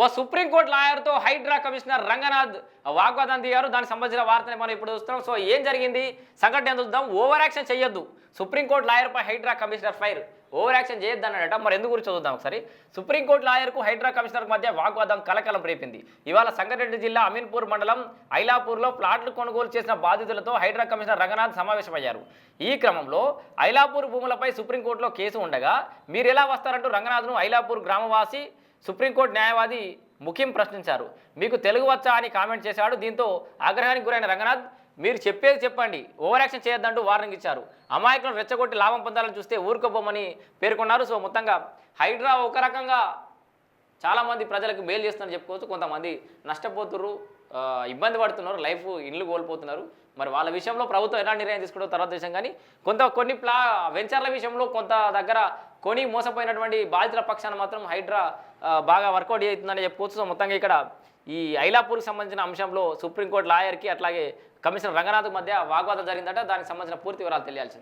ఓ supreme court లాయర్తో Hydraa commissioner Ranganath వాగ్వాదం దిగారు దానికి సంబంధించిన వార్తని మనం ఇప్పుడు చూస్తున్నాం. సో ఏం జరిగింది? సంఘటన చూద్దాం ఓవర్ యాక్షన్ చేయొద్దు. Supreme court లాయర్పై Hydraa commissioner fire. Over action చేయొద్దు అన్నాడట. మరి ఎందుకు గురించి చూద్దాం ఒకసారి. సుప్రీంకోర్టు లాయర్కు హైడ్రా కమిషనర్ మధ్య వాగ్వాదం కలకలం రేపింది. ఇవాళ సంగారెడ్డి జిల్లా అమీన్పూర్ మండలం ఐలాపూర్లో ప్లాట్లు కొనుగోలు చేసిన బాధితులతో హైడ్రా కమిషనర్ రంగనాథ్ సమావేశమయ్యారు. ఈ క్రమంలో ఐలాపూర్ భూములపై సుప్రీంకోర్టులో కేసు ఉండగా మీరు ఎలా వస్తారంటూ రంగనాథ్ను ఐలాపూర్ గ్రామవాసి సుప్రీంకోర్టు న్యాయవాది ముఖ్యం ప్రశ్నించారు. మీకు తెలుగు వచ్చా అని కామెంట్ చేశాడు. దీంతో ఆగ్రహానికి గురైన రంగనాథ్ మీరు చెప్పేది చెప్పండి. ఓవర్ యాక్షన్ చేయొద్దంటూ వార్నింగ్ ఇచ్చారు. అమాయకులను రెచ్చగొట్టి లాభం పొందాలని చూస్తే ఊరుకోబోమని పేర్కొన్నారు. సో మొత్తంగా హైడ్రా ఒక రకంగా చాలామంది ప్రజలకు మేలు చేస్తుందని చెప్పుకోవచ్చు. కొంతమంది నష్టపోతున్నారు ఇబ్బంది పడుతున్నారు. లైఫ్ ఇల్లు కోల్పోతున్నారు. మరి వాళ్ళ విషయంలో ప్రభుత్వం ఎలా నిర్ణయం తీసుకుంటో తర్వాత విషయం కానీ కొంత కొన్ని ప్లా వెంచర్ల విషయంలో కొంత దగ్గర కొని మోసపోయినటువంటి బాధితుల పక్షాన మాత్రం హైడ్రా బాగా వర్కౌట్ అవుతుందని చెప్పుకోవచ్చు. సో మొత్తంగా ఇక్కడ ఈ ఐలాపూర్కి సంబంధించిన అంశంలో సుప్రీంకోర్టు లాయర్కి అట్లాగే కమిషనర్ రంగనాథ్ మధ్య వాగ్వాదం జరిగిందట. దానికి సంబంధించిన పూర్తి వివరాలు తెలియాల్సింది.